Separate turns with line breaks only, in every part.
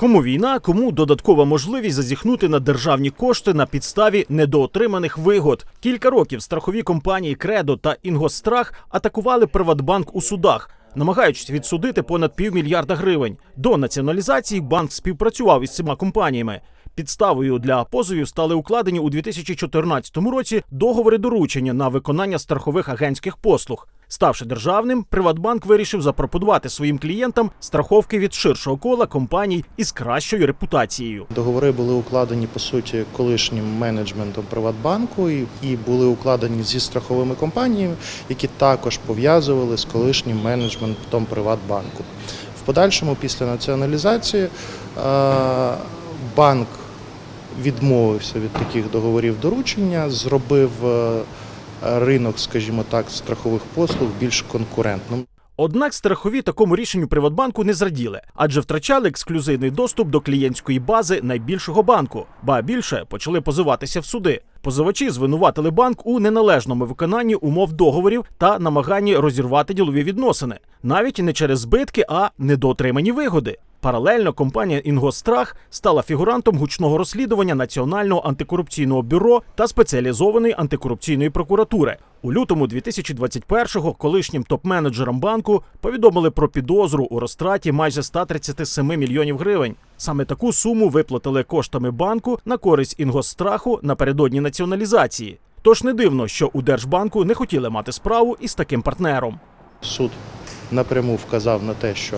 Кому війна, кому додаткова можливість зазіхнути на державні кошти на підставі недоотриманих вигод. Кілька років страхові компанії Кредо та Інгострах атакували Приватбанк у судах, намагаючись відсудити понад півмільярда гривень. До націоналізації банк співпрацював із цими компаніями. Підставою для позовів стали укладені у 2014 році договори доручення на виконання страхових агентських послуг. Ставши державним, Приватбанк вирішив запропонувати своїм клієнтам страховки від ширшого кола компаній із кращою репутацією.
Договори були укладені по суті колишнім менеджментом Приватбанку і, були укладені зі страховими компаніями, які також пов'язували з колишнім менеджментом Приватбанку. В подальшому, після націоналізації, е, банк відмовився від таких договорів доручення, зробив е, ринок, скажімо так, страхових послуг більш конкурентним.
Однак страхові такому рішенню Приватбанку не зраділи, адже втрачали ексклюзивний доступ до клієнтської бази найбільшого банку. Ба більше почали позиватися в суди. Позивачі звинуватили банк у неналежному виконанні умов договорів та намаганні розірвати ділові відносини, навіть не через збитки, а недоотримані вигоди. Паралельно компанія Інгострах стала фігурантом гучного розслідування Національного антикорупційного бюро та спеціалізованої антикорупційної прокуратури. У лютому 2021-го колишнім топ-менеджерам банку повідомили про підозру у розтраті майже 137 мільйонів гривень. Саме таку суму виплатили коштами банку на користь Інгостраху напередодні націоналізації. Тож не дивно, що у Держбанку не хотіли мати справу із таким партнером.
Суд напряму вказав на те, що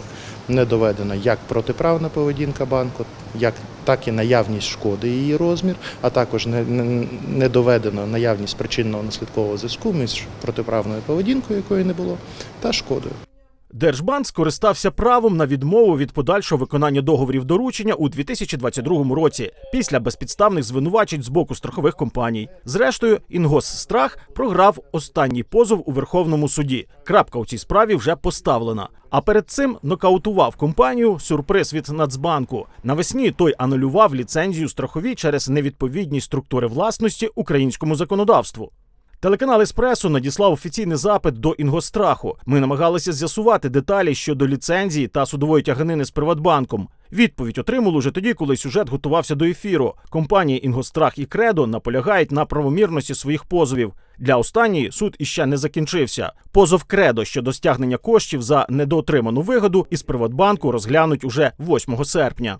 не доведена як протиправна поведінка банку, як так і наявність шкоди і її розмір, а також не, не, не доведено наявність причинного наслідкового зв'язку між протиправною поведінкою, якої не було, та шкодою.
Держбанк скористався правом на відмову від подальшого виконання договорів доручення у 2022 році після безпідставних звинувачень з боку страхових компаній. Зрештою, Інгосстрах програв останній позов у Верховному суді. Крапка у цій справі вже поставлена. А перед цим нокаутував компанію сюрприз від Нацбанку. Навесні той анулював ліцензію страхові через невідповідність структури власності українському законодавству. Телеканал Еспресо надіслав офіційний запит до Інгостраху. Ми намагалися з'ясувати деталі щодо ліцензії та судової тяганини з Приватбанком. Відповідь отримали вже тоді, коли сюжет готувався до ефіру. Компанії Інгострах і Кредо наполягають на правомірності своїх позовів. Для останньої суд іще не закінчився. Позов Кредо щодо стягнення коштів за недоотриману вигоду із Приватбанку розглянуть уже 8 серпня.